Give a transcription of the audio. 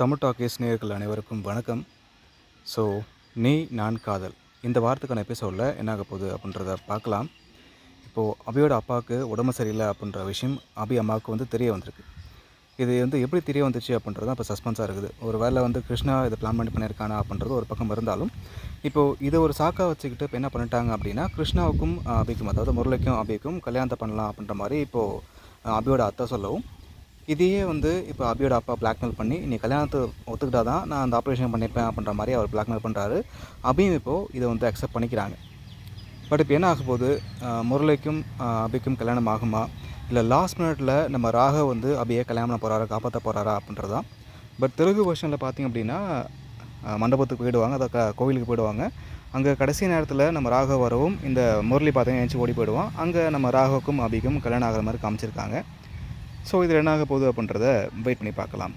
Tamil talkies நேயர்கள் அனைவருக்கும் வணக்கம். ஸோ நீ நான் காதல். இந்த வாரத்துக்கான எபிசோடில் என்ன ஆக போகுது அப்படின்றத பார்க்கலாம். இப்போது அபியோட அப்பாவுக்கு உடம்பு சரியில்லை அப்படின்ற விஷயம் அபி அம்மாவுக்கு வந்து தெரிய வந்திருக்கு. இது வந்து எப்படி தெரிய வந்துச்சு அப்படின்றது தான் இப்போ சஸ்பென்ஸாக இருக்குது. ஒரு வேளை வந்து கிருஷ்ணா இதை பிளான் பண்ணி பண்ணியிருக்கானா அப்படின்றது ஒரு பக்கம் இருந்தாலும் இப்போது இதை ஒரு சாக்காக வச்சுக்கிட்டு இப்போ என்ன பண்ணிட்டாங்க அப்படின்னா கிருஷ்ணாவுக்கும் அபிக்கும் அதாவது முரளிக்கும் அபிக்கும் கல்யாணத்தை பண்ணலாம் அப்படின்ற மாதிரி இப்போது அபியோட அத்தை சொல்லவும் இதையே வந்து இப்போ அபியோட அப்பா பிளாக்மெயில் பண்ணி நீ கல்யாணத்தை ஒத்துக்கிட்டா தான் நான் அந்த ஆப்ரேஷன் பண்ணிப்பேன் அப்படின்ற மாதிரி அவர் பிளாக்மெயில் பண்ணுறாரு அபியும் இப்போது இதை வந்து அக்செப்ட் பண்ணிக்கிறாங்க. பட் இப்போ என்ன ஆக போகுது முரளிக்கும் அபிக்கும் கல்யாணம் ஆகுமா? இல்லை லாஸ்ட் மினிட்ல நம்ம ராக வந்து அபியை கல்யாணம் போகிறாரா காப்பாற்ற போகிறாரா அப்படின்றதான் பட் தெலுங்கு வெர்ஷனில் பார்த்தீங்க அப்படின்னா மண்டபத்துக்கு போயிடுவாங்க அதை க கோவிலுக்கு போயிடுவாங்க. அங்கே கடைசி நேரத்தில் நம்ம ராக வரவும் இந்த முரளி பார்த்தீங்கன்னா எழுச்சி ஓடி போயிடுவோம் அங்கே நம்ம ராகவுக்கும் அபிக்கும் கல்யாணம் ஆகிற மாதிரி காமிச்சிருக்காங்க. ஸோ இது என்ன ஆக போகுது அப்படின்றத வெயிட் பண்ணி பார்க்கலாம்.